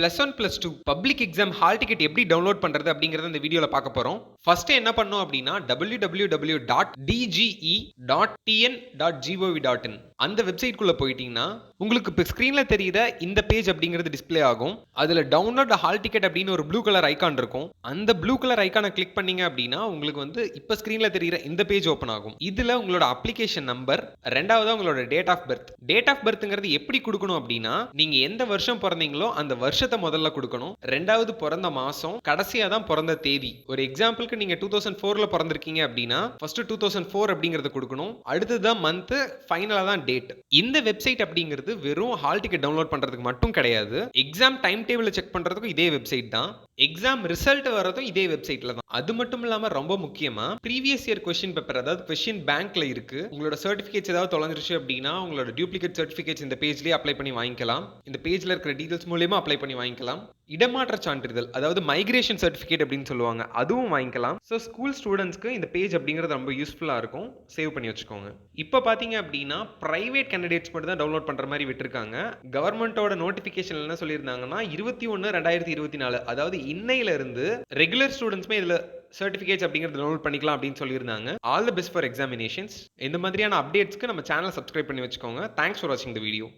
Plus one plus two public exam hall ticket எப்படி download பண்ணுறது அப்படிங்கிறத இந்த வீடியோவில் பார்க்க போகிறோம் ஃபர்ஸ்ட் என்ன பண்ணோம் அப்படின்னா W W W dot DGE dot TN dot GOV dot in அந்த வெப்சைட்குள்ளே போயிட்டீங்கன்னா உங்களுக்கு இப்போ ஸ்க்ரீனில் தெரியுத இந்த பேஜ் அப்படிங்கிறது டிஸ்பிளே ஆகும். அதில் டவுன்லோட் ஹால் டிக்கெட் அப்படின்னு ஒரு ப்ளூ கலர் ஐகான் இருக்கும். அந்த ப்ளூ கலர் ஐக்கானை கிளிக் பண்ணீங்க அப்படின்னா உங்களுக்கு வந்து இப்போ ஸ்க்ரீனில் தெரியுற இந்த பேஜ் ஓப்பன் ஆகும். இதில் உங்களோட அப்ளிகேஷன் நம்பர் ரெண்டாவது உங்களோட date of birth date of பர்த்ங்கிறது எப்படி கொடுக்கணும் அப்படின்னா நீங்க எந்த வருஷம் பிறந்தீங்களோ அந்த வருஷத்தை முதல்ல கொடுக்கணும். ரெண்டாவது பிறந்த மாசம் கடைசியா தான் பிறந்த தேதி. ஒரு எக்ஸாம்பிளுக்கு நீங்க டூ தௌசண்ட் ஃபோர்ல பிறந்திருக்கீங்க அப்படின்னா ஃபர்ஸ்ட் டூ தௌசண்ட் ஃபோர் அப்படிங்கறத கொடுக்கணும். அடுத்ததான் மந்த் ஃபைனலா தான் டேட் இந்த வெப்சைட் அப்படிங்கிறது வெறும் ஹால் டிக்கெட் டவுன்லோட் பண்றதுக்கு மட்டும் கிடையாது. எக்ஸாம் டைம் டேபிள் செக் பண்றதுக்கும் இதே வெப்சைட் தான். எக்ஸாம் ரிசல்ட் வரதும் இதே வெப்சைட்ல தான். அது மட்டும் இல்லாம ரொம்ப முக்கியமா ப்ரீவியஸ் இயர் கொஸ்டின் பேப்பர் அதாவது கொஸ்டின் பேங்க்ல இருக்கு. உங்களோட சர்டிபிகேட்ஸ் ஏதாவது தொலைஞ்சிருச்சு அப்படின்னா உங்களோட டூப்ளிகேட் சர்டிபிகேட்ஸ் இந்த பேஜ்லயே அப்ளை பண்ணி வாங்கிக்கலாம். இந்த பேஜ்ல இருக்கிற டீடைல்ஸ் மூலியமா அப்ளை பண்ணி வாங்கிக்கலாம். இடமாற்ற சான்றிதழ் அதாவது மைக்ரேஷன் சர்டிஃபிகேட் அப்படின்னு சொல்லுவாங்க அதுவும் வாங்கிக்கலாம். ஸோ ஸ்கூல் ஸ்டூடெண்ட்ஸ்க்கு இந்த பேஜ் அப்படிங்கிறது ரொம்ப யூஸ்ஃபுல்லாக இருக்கும். சேவ் பண்ணி வச்சுக்கோங்க. இப்போ பார்த்தீங்க அப்படின்னா ப்ரைவேட் கேண்டிடேட்ஸ் மட்டும் தான் டவுன்லோட் பண்ணுற மாதிரி விட்டுருக்காங்க. கவர்மெண்ட்டோட நோட்டிஃபிகேஷன் என்ன சொல்லியிருந்தாங்கன்னா இருபத்தி ஒன்று ரெண்டாயிரத்தி இருபத்தி நாலு அதாவது இன்னையில இருந்து ரெகுலர் ஸ்டூடெண்ட்ஸுமே இதில் சர்டிஃபிகேட்ஸ் அப்படிங்கிறது டவுன்லோட் பண்ணிக்கலாம் அப்படின்னு சொல்லியிருந்தாங்க. All the best for examinations இந்த மாதிரியான அப்டேட்ஸ்க்கு நம்ம சேனல் சப்ஸ்கிரைப் பண்ணி வச்சுக்கோங்க. தேங்க்ஸ் ஃபார் வாட்சிங் த வீடியோ